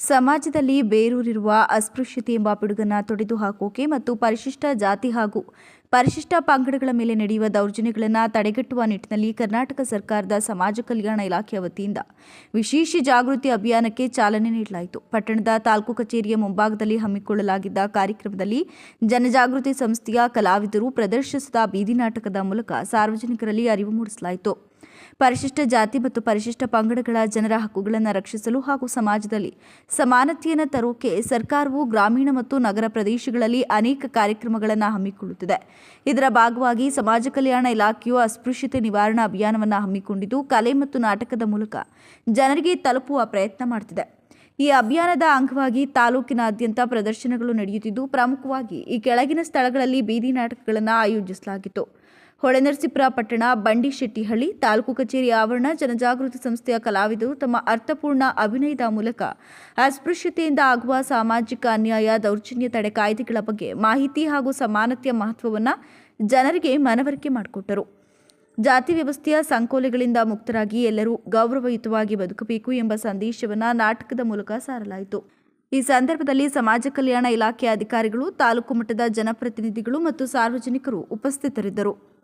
ಸಮಾಜದಲ್ಲಿ ಬೇರೂರಿರುವ ಅಸ್ಪೃಶ್ಯತೆ ಎಂಬ ಪಿಡುಗನ್ನು ತೊಡೆದು ಹಾಕೋಕೆ ಮತ್ತು ಪರಿಶಿಷ್ಟ ಜಾತಿ ಹಾಗೂ ಪರಿಶಿಷ್ಟ ಪಂಗಡಗಳ ಮೇಲೆ ನಡೆಯುವ ದೌರ್ಜನ್ಯಗಳನ್ನು ತಡೆಗಟ್ಟುವ ನಿಟ್ಟಿನಲ್ಲಿ ಕರ್ನಾಟಕ ಸರ್ಕಾರದ ಸಮಾಜ ಕಲ್ಯಾಣ ಇಲಾಖೆಯ ವತಿಯಿಂದ ವಿಶೇಷ ಜಾಗೃತಿ ಅಭಿಯಾನಕ್ಕೆ ಚಾಲನೆ ನೀಡಲಾಯಿತು. ಪಟ್ಟಣದ ತಾಲೂಕು ಕಚೇರಿಯ ಮುಂಭಾಗದಲ್ಲಿ ಹಮ್ಮಿಕೊಳ್ಳಲಾಗಿದ್ದ ಕಾರ್ಯಕ್ರಮದಲ್ಲಿ ಜನಜಾಗೃತಿ ಸಂಸ್ಥೆಯ ಕಲಾವಿದರು ಪ್ರದರ್ಶಿಸಿದ ಬೀದಿ ನಾಟಕದ ಮೂಲಕ ಸಾರ್ವಜನಿಕರಲ್ಲಿ ಅರಿವು ಮೂಡಿಸಲಾಯಿತು. ಪರಿಶಿಷ್ಟ ಜಾತಿ ಮತ್ತು ಪರಿಶಿಷ್ಟ ಪಂಗಡಗಳ ಜನರ ಹಕ್ಕುಗಳನ್ನು ರಕ್ಷಿಸಲು ಹಾಗೂ ಸಮಾಜದಲ್ಲಿ ಸಮಾನತೆಯನ್ನು ತರೋಕೆ ಸರ್ಕಾರವು ಗ್ರಾಮೀಣ ಮತ್ತು ನಗರ ಪ್ರದೇಶಗಳಲ್ಲಿ ಅನೇಕ ಕಾರ್ಯಕ್ರಮಗಳನ್ನು ಹಮ್ಮಿಕೊಳ್ಳುತ್ತಿದೆ. ಇದರ ಭಾಗವಾಗಿ ಸಮಾಜ ಕಲ್ಯಾಣ ಇಲಾಖೆಯು ಅಸ್ಪೃಶ್ಯತೆ ನಿವಾರಣಾ ಅಭಿಯಾನವನ್ನು ಹಮ್ಮಿಕೊಂಡಿದ್ದು, ಕಲೆ ಮತ್ತು ನಾಟಕದ ಮೂಲಕ ಜನರಿಗೆ ತಲುಪುವ ಪ್ರಯತ್ನ ಮಾಡುತ್ತಿದೆ ಈ ಅಭಿಯಾನದ ಅಂಗವಾಗಿ ತಾಲೂಕಿನಾದ್ಯಂತ ಪ್ರದರ್ಶನಗಳು ನಡೆಯುತ್ತಿದ್ದು, ಪ್ರಮುಖವಾಗಿ ಈ ಕೆಳಗಿನ ಸ್ಥಳಗಳಲ್ಲಿ ಬೀದಿ ನಾಟಕಗಳನ್ನು ಆಯೋಜಿಸಲಾಗಿತ್ತು. ಹೊಳೆನರಸೀಪುರ ಪಟ್ಟಣ ಬಂಡಿಶೆಟ್ಟಿಹಳ್ಳಿ ತಾಲೂಕು ಕಚೇರಿ ಆವರಣ, ಜನಜಾಗೃತಿ ಸಂಸ್ಥೆಯ ಕಲಾವಿದರು ತಮ್ಮ ಅರ್ಥಪೂರ್ಣ ಅಭಿನಯದ ಮೂಲಕ ಅಸ್ಪೃಶ್ಯತೆಯಿಂದ ಆಗುವ ಸಾಮಾಜಿಕ ಅನ್ಯಾಯ, ದೌರ್ಜನ್ಯ ತಡೆ ಕಾಯ್ದೆಗಳ ಬಗ್ಗೆ ಮಾಹಿತಿ ಹಾಗೂ ಸಮಾನತೆಯ ಮಹತ್ವವನ್ನು ಜನರಿಗೆ ಮನವರಿಕೆ ಮಾಡಿಕೊಟ್ಟರು. ಜಾತಿ ವ್ಯವಸ್ಥೆಯ ಸಂಕೋಲೆಗಳಿಂದ ಮುಕ್ತರಾಗಿ ಎಲ್ಲರೂ ಗೌರವಯುತವಾಗಿ ಬದುಕಬೇಕು ಎಂಬ ಸಂದೇಶವನ್ನು ನಾಟಕದ ಮೂಲಕ ಸಾರಲಾಯಿತು. ಈ ಸಂದರ್ಭದಲ್ಲಿ ಸಮಾಜ ಕಲ್ಯಾಣ ಇಲಾಖೆಯ ಅಧಿಕಾರಿಗಳು, ತಾಲೂಕು ಮಟ್ಟದ ಜನಪ್ರತಿನಿಧಿಗಳು ಮತ್ತು ಸಾರ್ವಜನಿಕರು ಉಪಸ್ಥಿತರಿದ್ದರು.